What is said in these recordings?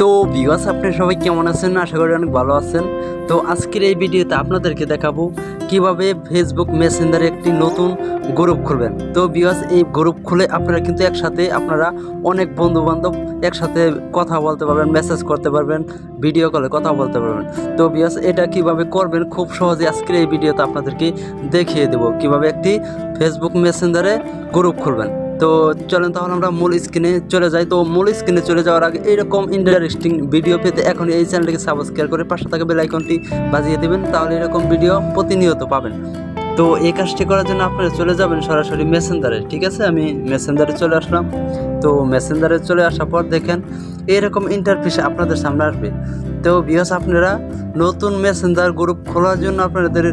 তো বিবাস আপনি সবাই কেমন আছেন? আশা করি অনেক ভালো আছেন। তো আজকের এই ভিডিওতে আপনাদেরকে দেখাবো কীভাবে ফেসবুক মেসেঞ্জারে একটি নতুন গ্রুপ খুলবেন। তো বিবাস এই গ্রুপ খুলে আপনারা কিন্তু একসাথে আপনারা অনেক বন্ধু বান্ধব একসাথে কথা বলতে পারবেন মেসেজ করতে পারবেন ভিডিও কলে কথা বলতে পারবেন। তো বিয়াস এটা কীভাবে করবেন? খুব সহজে আজকের এই ভিডিওতে আপনাদেরকে দেখিয়ে দেবো। কীভাবে একটি ফেসবুক মেসেঞ্জারে গ্রুপ খুলবেন। তো চলেন তাহলে আমরা মূল স্ক্রিনে চলে যাই। তো মূল স্ক্রিনে চলে যাওয়ার আগে এরকম ইন্টারেস্টিং ভিডিও পেতে এখন এই চ্যানেলটিকে সাবস্ক্রাইব করে পাশে থাকা বেল আইকনটি বাজিয়ে দেবেন, তাহলে এরকম ভিডিও প্রতিনিয়ত পাবেন। তো এই কাজটি করার জন্য আপনারা চলে যাবেন সরাসরি মেসেঞ্জারে ঠিক আছে? আমি মেসেঞ্জারে চলে আসলাম। তো মেসেঞ্জারে চলে আসার পর দেখেন, এরকম ইন্টারফেস আপনাদের সামনে আসবে। তো বিয়াস আপনারা নতুন মেসেঞ্জার গ্রুপ খোলার জন্য আপনাদের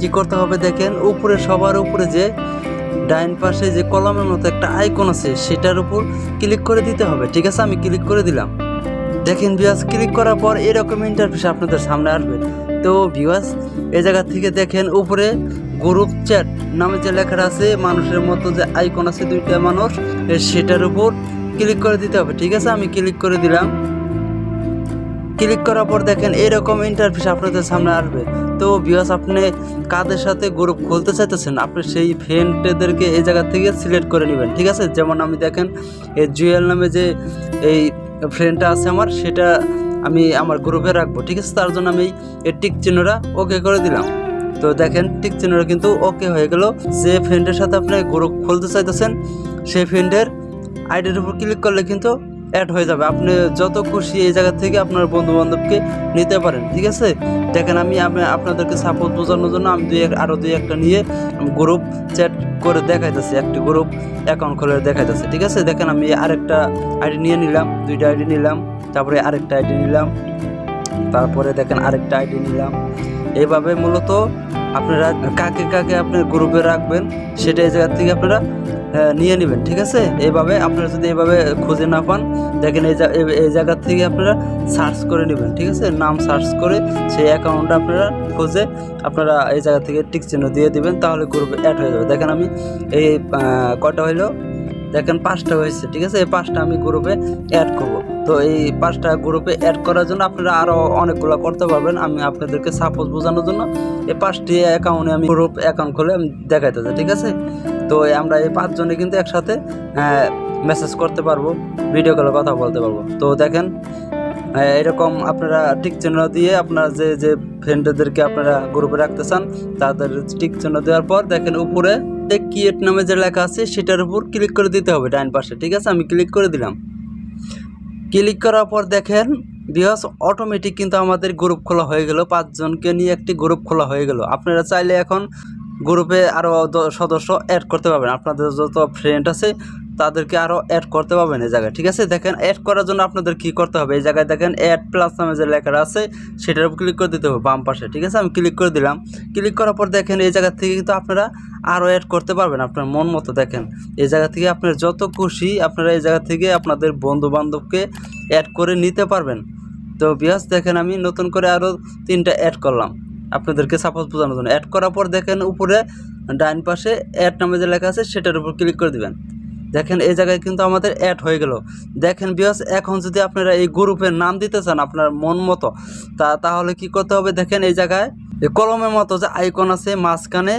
কি করতে হবে দেখেন, উপরে সবার উপরে যে ডাইন পাশে যে কলমের মতো একটা আইকন আছে, সেটার উপর ক্লিক করে দিতে হবে। ঠিক আছে? আমি ক্লিক করে দিলাম। দেখেন ভিউয়ার্স ক্লিক করার পর এরকম ইন্টারফেস আপনাদের সামনে আসবে। তো ভিউয়ার্স এই জায়গা থেকে দেখেন উপরে গ্রুপ চ্যাট নামে যে লেখা আছে, মানুষের মতো যে আইকন আছে দুইটা মানুষ সেটার উপর ক্লিক করে দিতে হবে। ঠিক আছে? আমি ক্লিক করে দিলাম। ক্লিক করার পর দেখেন এরকম ইন্টারফেস আপনাদের সামনে আসবে। তো বিয়াস আপনি কাদের সাথে গ্রুপ খুলতে চাইতেছেন, আপনি সেই ফ্রেন্ডদেরকে এই জায়গা থেকে সিলেক্ট করে নেবেন, ঠিক আছে? যেমন আমি দেখেন, এই জুয়েল নামে যে এই ফ্রেন্ডটা আছে আমার, সেটা আমি আমার গ্রুপে রাখব, ঠিক আছে? তার জন্য আমি এই টিক চিহ্নটা ওকে করে দিলাম। তো দেখেন টিক চিহ্নটা কিন্তু ওকে হয়ে গেল। যে ফ্রেন্ডের সাথে আপনি গ্রুপ খুলতে চাইতেছেন, সেই ফ্রেন্ডের আইডির উপর ক্লিক করলে কিন্তু অ্যাড হয়ে যাবে। আপনি যত খুশি এই জায়গা থেকে আপনার বন্ধু বান্ধবকে নিতে পারেন, ঠিক আছে? দেখেন আমি আপনাদেরকে সাপোর্ট বোঝানোর জন্য আমি দুই এক আরও দুই একটা নিয়ে গ্রুপ চ্যাট করে দেখাইতেছি, একটি গ্রুপ অ্যাকাউন্ট খুলে দেখাইতেছি, ঠিক আছে? দেখেন আমি আরেকটা আইডি নিয়ে নিলাম, দুইটা আইডি নিলাম, তারপরে আরেকটা আইডি নিলাম, তারপরে দেখেন আরেকটা আইডি নিলাম। এইভাবে মূলত আপনারা কাকে কাকে আপনার গ্রুপে রাখবেন, সেটা এই জায়গা থেকে আপনারা নিয়ে নেবেন, ঠিক আছে? এইভাবে আপনারা যদি এইভাবে খুঁজে না পান, দেখেন এই এই- জায়গা থেকে আপনারা সার্চ করে নেবেন, ঠিক আছে? নাম সার্চ করে সেই অ্যাকাউন্টটা আপনারা খুঁজে আপনারা এই জায়গা থেকে টিক চিহ্ন দিয়ে দিবেন, তাহলে গ্রুপে অ্যাড হয়ে যাবে। দেখেন আমি এই কটা হইল? দেখেন পাঁচটা হয়েছে, ঠিক আছে? এই পাঁচটা আমি গ্রুপে অ্যাড করব। তো এই পাঁচটা গ্রুপে অ্যাড করার জন্য আপনারা আরও অনেকগুলো করতে পারবেন, আমি আপনাদেরকে সাপোজ বোঝানোর জন্য। এই পাঁচটি অ্যাকাউন্টে আমি গ্রুপ অ্যাকাউন্ট খুলে আমি দেখাইতেছি ঠিক আছে? তো আমরা এই পাঁচজনে কিন্তু একসাথে মেসেজ করতে পারব ভিডিও কলে কথা বলতে পারব। তো দেখেন এরকম আপনারা টিক চিহ্ন দিয়ে আপনারা যে যে ফ্রেন্ডদেরকে আপনারা গ্রুপে রাখতে চান, তাদের টিক চিহ্ন দেওয়ার পর দেখেন উপরে কিয়েট নামে যে লেখা আছে, সেটার উপর ক্লিক করে দিতে হবে ডাইন পাশে, ঠিক আছে? আমি ক্লিক করে দিলাম। ক্লিক করার পর দেখেন বিহাস অটোমেটিক কিন্তু আমাদের গ্রুপ খোলা হয়ে গেল, পাঁচজনকে নিয়ে একটি গ্রুপ খোলা হয়ে গেল। আপনারা চাইলে এখন গ্রুপে আরও সদস্য অ্যাড করতে পারবেন। আপনাদের যত ফ্রেন্ড আছে, তাদেরকে আরও অ্যাড করতে পারবেন এই জায়গায়, ঠিক আছে? দেখেন অ্যাড করার জন্য আপনাদের কি করতে হবে? এই জায়গায় দেখেন অ্যাড প্লাস নামে যে লেখাটা আছে, সেটার উপর ক্লিক করে দিতে হবে বাম পাশে, ঠিক আছে? আমি ক্লিক করে দিলাম। ক্লিক করার পর দেখেন, এই জায়গা থেকে কিন্তু আপনারা আরও অ্যাড করতে পারবেন আপনার মন মতো, দেখেন। এই জায়গা থেকে আপনার যত খুশি আপনারা এই জায়গা থেকে আপনাদের বন্ধু বান্ধবকে অ্যাড করে নিতে পারবেন। তো বিয়াস দেখেন আমি নতুন করে আরও তিনটা অ্যাড করলাম। আপনাদেরকে সাপোজ বোঝানোর জন্য। অ্যাড করার পর দেখেন উপরে ডাইন পাশে অ্যাড নামে যে লেখা আছে, সেটার উপর ক্লিক করে দিবেন। দেখেন এই জায়গায় কিন্তু আমাদের অ্যাড হয়ে গেল। দেখেন বিয়স এখন যদি আপনারা এই গ্রুপের নাম দিতে চান আপনার মন মতো, তা তাহলে কি করতে হবে? দেখেন এই জায়গায় কলমের মতো যে আইকন আছে মাঝখানে,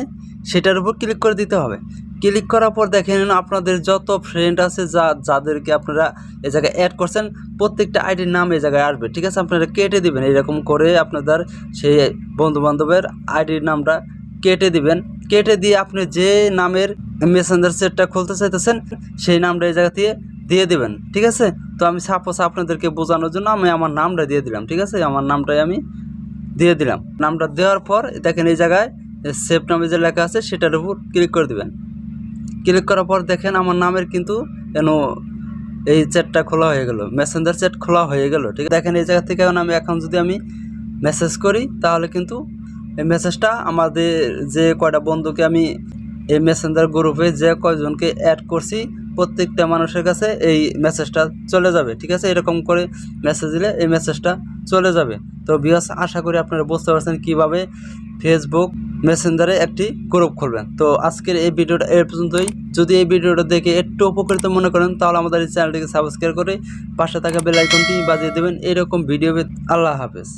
সেটার উপর ক্লিক করে দিতে হবে। ক্লিক করার পর দেখেন আপনাদের যত ফ্রেন্ড আছে যা, যাদেরকে আপনারা এই জায়গায় অ্যাড করছেন, প্রত্যেকটা আইডির নাম এই জায়গায় আসবে, ঠিক আছে? আপনারা কেটে দিবেন, এরকম করে আপনাদের সেই বন্ধু বান্ধবের আইডির নামটা কেটে দিবেন। কেটে দিয়ে আপনি যে নামের মেসেঞ্জার সেটটা খুলতে চাইতেছেন, সেই নামটা এই জায়গা দিয়ে দিয়ে দিবেন, ঠিক আছে? তো আমি সাপোজ আপনাদেরকে বোঝানোর জন্য আমি আমার নামটা দিয়ে দিলাম, ঠিক আছে? আমার নামটাই আমি দিয়ে দিলাম। নামটা দেওয়ার পর দেখেন এই জায়গায় সেভ নামে যে লেখা আছে, সেটার উপর ক্লিক করে দিবেন। ক্লিক করার পর দেখেন আমার নামের কিন্তু যেন এই চ্যাটটা খোলা হয়ে গেল মেসেঞ্জার চ্যাট খোলা হয়ে গেল, ঠিক আছে? দেখেন এই জায়গা থেকে এখন আমি এখন যদি আমি মেসেজ করি, তাহলে কিন্তু এই মেসেজটা আমাদের যে কয়টা বন্ধুকে আমি এই মেসেঞ্জার গ্রুপে যে কয়জনকে অ্যাড করছি, প্রত্যেকটা মানুষের কাছে এই মেসেজটা চলে যাবে, ঠিক আছে? এরকম করে মেসেজ দিলে এই মেসেজটা চলে যাবে। তো বিয়াস আশা করি আপনারা বুঝতে পারছেন কীভাবে ফেসবুক মেসেঞ্জারে একটি গ্রুপ খুলবেন। তো আজকের এই ভিডিওটা এর পর্যন্তই। যদি এই ভিডিওটা দেখে একটু উপকৃত মনে করেন, তাহলে আমাদের এই চ্যানেলটিকে সাবস্ক্রাইব করে পাশে থাকা বেল আইকনটি বাজিয়ে দেবেন। এরকম ভিডিও আল্লাহ হাফেজ।